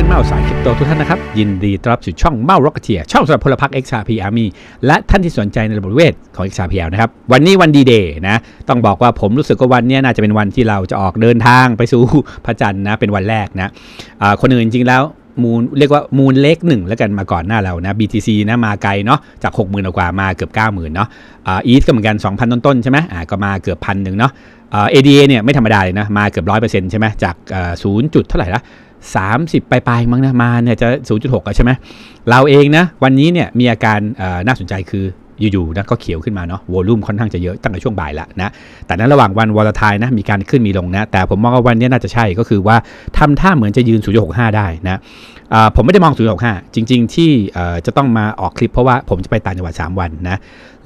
พื่อนเมาสายคริปโตทุกท่านนะครับ ยินดีต้อนรับสู่ช่องเมาร็อกเทียช่องสำหรับพลพรรค XRP Army และท่านที่สนใจในระบบเวทของ XRP นะครับ วันนี้วันดีเดย์นะ ต้องบอกว่าผมรู้สึกว่าวันนี้น่าจะเป็นวันที่เราจะออกเดินทางไปสู่พระจันทร์นะ เป็นวันแรกนะอ่าคนอื่นจริงแล้วมูลเรียกว่ามูลเล็กหนึ่งแล้วกันมาก่อนหน้าเรานะ BTC นะมาไกลเนาะจาก 60,000กว่ามาเกือบ 90,000เนาะอีทก็เหมือนกัน 2,000 ต้นๆใช่ไหมอ่าก็มาเกือบพันหนึ่งเนาะอ่า ADA เนี่ยไม่ธรรมดาเลยนะมาเกือบร้อยเปอร์เซ็นต์ใช่ไหมจากศูนย์จุดเท่าไหร่ละ 30 ปลายๆมั้งนะมาเนี่ยจะ 0.6อะใช่ไหมเราเองนะ วันนี้เนี่ยมีอาการน่าสนใจคืออยู่ๆนะก็เขียวขึ้นมาเนาะวอลุ่มค่อนข้างจะเยอะตั้งแต่ช่วงบ่ายละนะแต่นั้นระหว่างวันวอลทายนะมีการขึ้นมีลงนะแต่ผมมองว่าวันนี้น่าจะใช่ก็คือว่าทำท่าเหมือนจะยืน 0.65 ได้นะผมไม่ได้มอง 0.65 จริง ๆ ที่จะต้องมาออกคลิปเพราะว่าผมจะไปต่างจังหวัด 3 วันนะ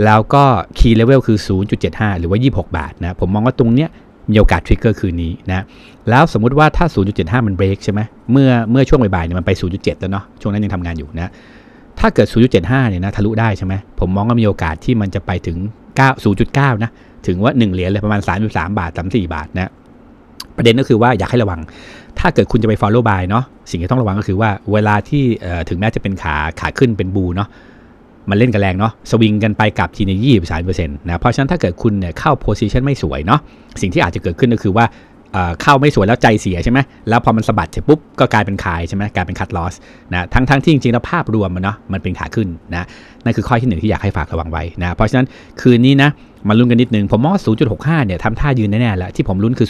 แล้วก็คีย์เลเวลคือ 0.75 หรือว่า 26 บาทนะผมมองว่าตรงเนี้ย มีโอกาสทริกเกอร์คืนนี้นะแล้วสมมุติว่าถ้า 0.75 มันเบรกใช่ไหมเมื่อเมื่อช่วงบ่ายๆเนี่ยมันไป 0.7 แล้วเนาะช่วงนั้นยังทำงานอยู่นะถ้าเกิด 0.75 เนี่ยนะทะลุได้ใช่ไหมผมมองว่ามีโอกาสที่มันจะไปถึง 9 0.9 นะถึงว่า 1 เหรียญเลยประมาณ 33 บาท 34 บาทนะประเด็นก็คือว่าอยากให้ระวัง ถ้าเกิดคุณจะไป follow buy เนาะสิ่งที่ต้องระวังก็คือว่าเวลาที่ถึงแม้จะเป็นขาขาขึ้นเป็นบูเนาะ มันเล่นกันแรงเนาะสวิงกันไปกลับทีในยี่สิบสามเปอร์เซ็นต์นะเพราะฉะนั้นถ้าเกิดคุณเนี่ยเข้าโพซิชันไม่สวยเนาะสิ่งที่อาจจะเกิดขึ้นก็คือว่าเข้าไม่สวยแล้วใจเสียใช่ไหมแล้วพอมันสะบัดเสร็จปุ๊บก็กลายเป็นขายใช่ไหมกลายเป็นคัดลอสนะทั้งทั้งที่จริงๆแล้วภาพรวมมันเนาะมันเป็นขาขึ้นนะนั่นคือข้อที่หนึ่งที่อยากให้ฝากระวังไว้นะเพราะฉะนั้นคืนนี้นะมาลุ้นกันนิดนึงผมมองว่า0.65เนี่ยทำท่ายืนแน่ๆแล้วที่ผมลุ้นคือ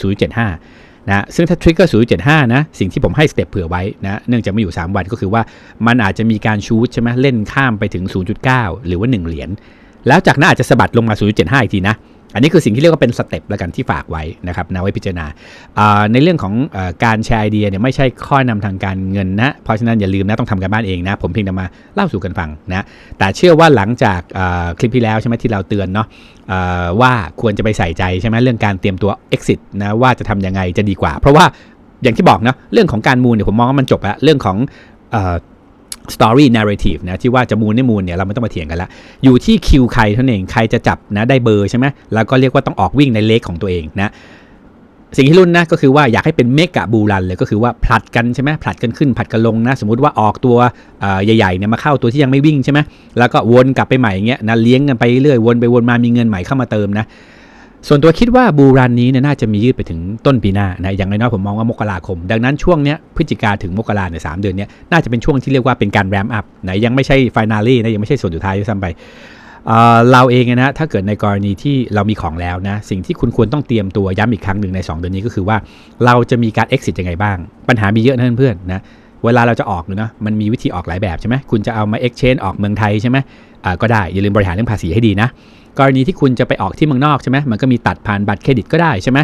0.75 นะซึ่งถ้าทริกเกอร์0.75 นะ สิ่งที่ผมให้สเต็ปเผื่อไว้นะเนื่องจากไม่อยู่ 3 วันก็คือว่ามันอาจจะมีการชูดใช่ไหมเล่นข้ามไปถึง 0.9 หรือว่า 1 เหรียญแล้วจากนั้นอาจจะสะบัดลงมา 0.75 อีกทีนะ อันนี้คือสิ่งที่เรียกว่าเป็นสเต็ปแล้วกันที่ฝากไว้นะครับนะไว้พิจารณาในเรื่องของอการแชร์ไอเดียเนี่ยไม่ใช่ข้อนำทางการเงินนะเพราะฉะนั้นอย่าลืมนะต้องทำกันบ้านเองนะผมเพียงแต่มาเล่าสู่กันฟังนะแต่เชื่อว่าหลังจากคลิปที่แล้วใช่ไหมที่เราเตือนเนาะว่าควรจะไปใส่ใจใช่ไหมเรื่องการเตรียมตัว exit นะว่าจะทำยังไงจะดีกว่า เพราะว่าอย่างที่บอกนะเรื่องของการมูลเนี่ยผมมองว่ามันจบแล้วเรื่องของ story narrative นะที่ว่าจะมูลไม่มูลเนี่ยเราไม่ต้องมาเถียงกันละอยู่ที่คิวใครเท่านั้นเองใครจะจับนะได้เบอร์ใช่ไหมแล้วก็เรียกว่าต้องออกวิ่งในเลขของตัวเองนะสิ่งที่รุ่นนะก็คือว่าอยากให้เป็นเมกะบูรันเลยก็คือว่าผลัดกันใช่ไหมผลัดกันขึ้นผลัดกันลงนะ สมมติว่าออกตัวใหญ่ๆเนี่ยมาเข้าตัวที่ยังไม่วิ่งใช่ไหมแล้วก็วนกลับไปใหม่อย่างเงี้ยนะเลี้ยงกันไปเรื่อยวนไปวนมามีเงินใหม่เข้ามาเติมนะ ส่วนตัวคิดว่าบูรันนี้เนี่ยน่าจะมียืดไปถึงต้นปีหน้านะอย่างน้อยๆผมมองว่ามกราคม ดังนั้นช่วงเนี้ยพฤศจิกาถึงมกราเนี่ยสามเดือนเนี้ยน่าจะเป็นช่วงที่เรียกว่าเป็นการแรมอัพนะยังไม่ใช่ไฟนาลีนะยังไม่ใช่ส่วนสุดท้ายด้วยซ้ำไปเราเองนะถ้าเกิดในกรณีที่เรามีของแล้วนะสิ่งที่คุณควรต้องเตรียมตัวย้ำอีกครั้งหนึ่งใน 2 เดือนนี้ก็คือว่าเราจะมีการ exit ยังไงบ้าง ปัญหามีเยอะนะเพื่อนๆนะเวลาเราจะออกเนี่ยนะมันมีวิธีออกหลายแบบใช่ไหมคุณจะเอามา exchange ออกเมืองไทยใช่ไหมก็ได้อย่าลืมบริหารเรื่องภาษีให้ดีนะ กรณีที่คุณจะไปออกที่เมืองนอกใช่ไหมมันก็มีตัดผ่านบัตรเครดิตก็ได้ใช่ไหม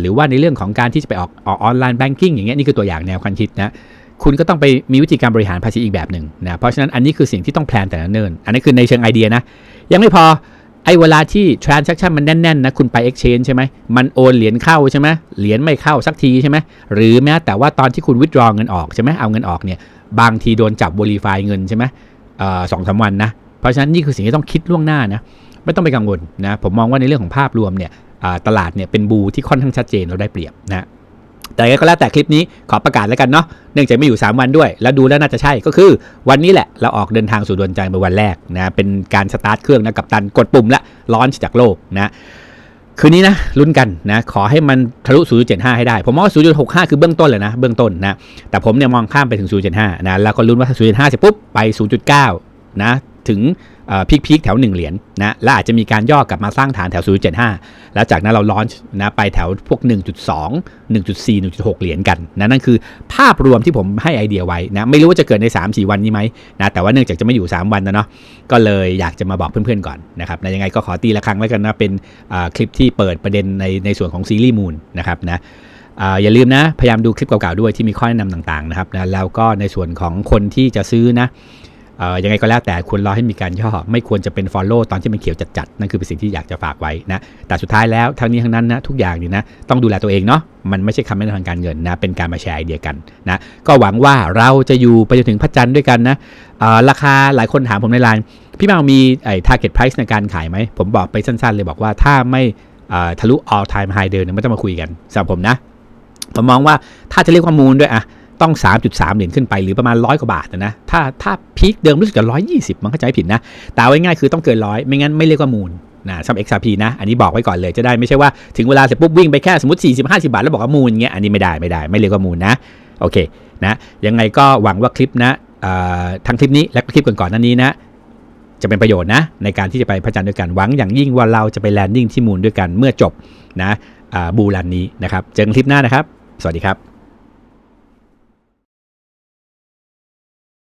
หรือว่าในเรื่องของการที่จะไปออกออนไลน์แบงกิ้งอย่างเงี้ยนี่คือตัวอย่างแนวความคิดนะคุณก็ต้องไปมีวิธีการบริหารภาษีอีกแบบหนึ่งนะเพราะฉะนั้นอันนี้คือสิ่งที่ต้องแพลนแต่ละเนิน อันนี้คือในเชิงไอเดียนะ ยังไม่พอไอ้เวลาที่ transaction มันแน่นๆนะคุณไป exchange ใช่ไหมมันโอนเหรียญเข้าใช่ไหมเหรียญไม่เข้าสักทีใช่ไหมหรือแม้แต่ว่าตอนที่คุณ withdraw เงินออกใช่ไหมเอาเงินออกเนี่ยบางทีโดนจับ verify เงินใช่ไหมสองสามวันนะเพราะฉะนั้นนี่คือสิ่งที่ต้องคิดล่วงหน้านะ ไม่ต้องไปกังวลนะผมมองว่าในเรื่องของภาพรวมเนี่ยตลาดเนี่ยเป็นบูที่ค่อนข้างชัดเจนเราได้เปรียบนะแต่ก็แล้วแต่คลิปนี้ขอประกาศแล้วกันเนาะเนื่องจากไม่อยู่ 3 วันด้วย แล้วดูแล้วน่าจะใช่ก็คือ วันนี้แหละเราออกเดินทางสู่ดวงใจเป็นวันแรกนะเป็นการสตาร์ทเครื่องนะกับตันกดปุ่มละร้อนจากโลกนะคืนนี้นะลุ้นกันนะขอให้มันทะลุ 0.75 ให้ได้ ผมมองว่า 0.65 คือเบื้องต้นเลยนะ เบื้องต้นนะ แต่ผมเนี่ยมองข้ามไปถึง 0.5 นะแล้วก็ลุ้นว่าถ้า0.5 เสร็จปุ๊บไป 0.9 นะถึง พีคพีคแถว 1 เหรียญนะและอาจจะมีการย่อกลับมาสร้างฐานแถว 0.75 แล้วจากนั้นเราลอนช์นะไปแถวพวก 1.2 1.4 1.6 เหรียญกันนะนั่นคือภาพรวมที่ผมให้ไอเดียไว้นะไม่รู้ว่าจะเกิดใน 3-4 วันนี้ไหมนะแต่ว่าเนื่องจากจะไม่อยู่ 3 วันนะเนาะก็เลยอยากจะมาบอกเพื่อนๆก่อนนะครับนะยังไงก็ขอตีละครั้งแล้วกันนะเป็นคลิปที่เปิดประเด็นในในส่วนของซีรีส์มูนนะครับนะอย่าลืมนะ พยายามดูคลิปเก่าๆด้วยที่มีข้อแนะนำต่างๆนะครับนะแล้วก็ในส่วนของคนที่จะซื้อนะ ยังไงก็แล้วแต่ควรรอให้มีการย่อ ไม่ควรจะเป็น Follow ตอนที่มันเขียวจัดๆนั่นคือเป็นสิ่งที่อยากจะฝากไว้นะแต่สุดท้ายแล้วทั้งนี้ทั้งนั้นนะทุกอย่างนี่นะต้องดูแลตัวเองเนาะมันไม่ใช่คำแนะนำทางการเงินนะเป็นการมาแชร์ไอเดียกันนะก็หวังว่าเราจะอยู่ไปจนถึงพระจันทร์ด้วยกันนะราคาหลายคนถามผมในไลน์พี่เมามีไอ้ target price ในการขายไหมผมบอกไปสั้นๆ เลยบอกว่าถ้าไม่ทะลุ all time high เดินเนี่ยไม่ต้องมาคุยกันสำหรับผมนะผมมองว่าถ้าจะเรียกว่ามูลด้วยอะ ต้อง 3.3 เหรียญขึ้นไปหรือประมาณร้อยกว่าบาทนะนะถ้าถ้าพีคเดิมรู้สึกจะ120มันเข้าใจผิดนะ แต่เอาไว้ง่ายคือต้องเกินร้อยไม่งั้นไม่เรียกว่ามูลนะสำหรับ XRP นะ อันนี้บอกไว้ก่อนเลยจะได้ไม่ใช่ว่าถึงเวลาเสร็จปุ๊บวิ่งไปแค่สมมติ 40 50 บาท แล้วบอกว่ามูลเงี้ยอันนี้ไม่ได้ไม่ได้ไม่เรียกว่ามูลนะโอเคนะยังไงก็หวังว่าคลิปนะทั้งคลิปนี้และคลิปก่อนๆนั้นนี้นะจะเป็นประโยชน์นะในการที่จะไปพระจันทร์ด้วยกันหวังอย่างยิ่งว่าเราจะไปแลนดิ้งที่มูลด้วยกันเมื่อจบนะบูรันนี้นะครับเจอกันคลิปหน้านะครับ สวัสดีครับ